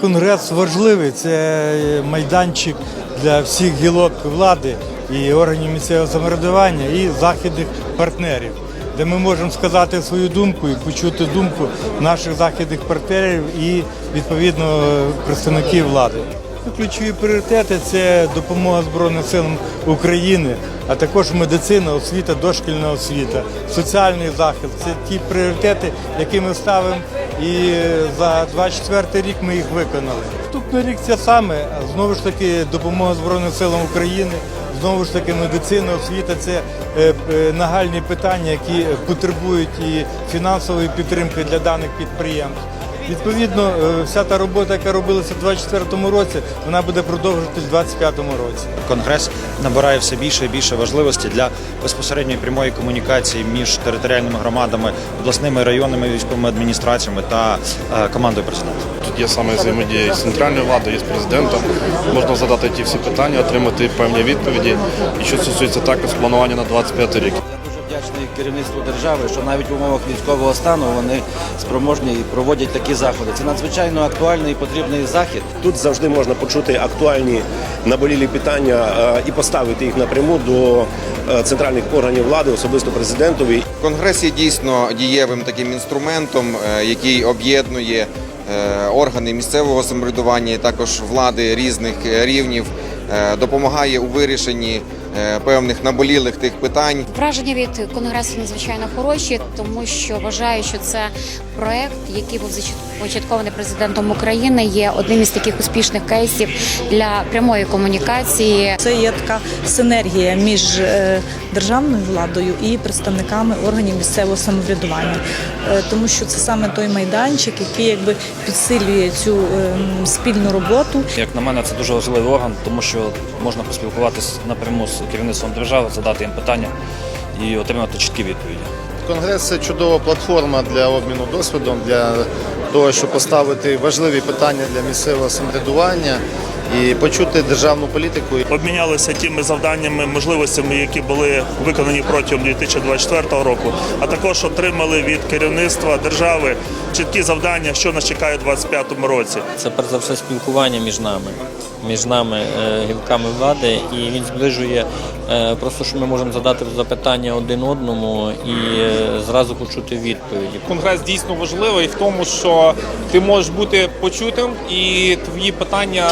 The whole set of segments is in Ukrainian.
конгрес важливий. Це майданчик для всіх гілок влади і органів місцевого самоврядування і західних партнерів, де ми можемо сказати свою думку і почути думку наших західних партнерів і відповідно представників влади. Ключові пріоритети це допомога Збройним силам України, а також медицина, освіта, дошкільна освіта, соціальний захист. Це ті пріоритети, які ми ставимо, і за 24 рік ми їх виконали. Наступний рік це саме знову ж таки допомога Збройним силам України. Знову ж таки, медицина, освіта це е, е, нагальні питання, які потребують і фінансової підтримки для даних підприємств. Відповідно, е, вся та робота, яка робилася в 2024 році, вона буде продовжуватись в 2025 році. Конгрес набирає все більше і більше важливості для безпосередньої прямої комунікації між територіальними громадами, обласними районними військовими адміністраціями та е, командою президента. Тут є саме взаємодія з центральною владою, і з президентом. Можна задати ті всі питання, отримати певні відповіді. І що стосується також планування на 25 рік. Вдячний керівництву держави, що навіть в умовах військового стану вони спроможні і проводять такі заходи. Це надзвичайно актуальний і потрібний захід. Тут завжди можна почути актуальні наболілі питання е, і поставити їх напряму до е, центральних органів влади, особисто президентові. Конгрес є дійсно дієвим таким інструментом, е, який об'єднує органи місцевого самоврядування, також влади різних рівнів, допомагає у вирішенні певних наболілих тих питань. Враження від конгресу надзвичайно хороші, тому що вважаю, що це проект, який був започаткований президентом України, є одним із таких успішних кейсів для прямої комунікації. Це є така синергія між е, державною владою і представниками органів місцевого самоврядування, Е, тому що це саме той майданчик, який якби підсилює цю спільну роботу. Як на мене, це дуже важливий орган, тому що можна поспілкуватися напряму з керівництвом держави, задати їм питання і отримати чіткі відповіді. Конгрес це чудова платформа для обміну досвідом, для того, щоб поставити важливі питання для місцевого самоврядування і почути державну політику. обмінялися тими завданнями, можливостями, які були виконані протягом 2024 року, а також отримали від керівництва держави чіткі завдання, що нас чекає у 2025 році. Це перш за все спілкування між нами, між нами, е, гілками влади, і він зближує е, просто, що ми можемо задати запитання один одному і е, зразу почути відповіді. Конгрес дійсно важливий в тому, що ти можеш бути почутим і твої питання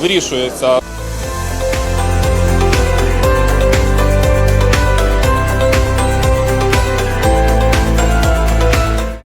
вирішуються.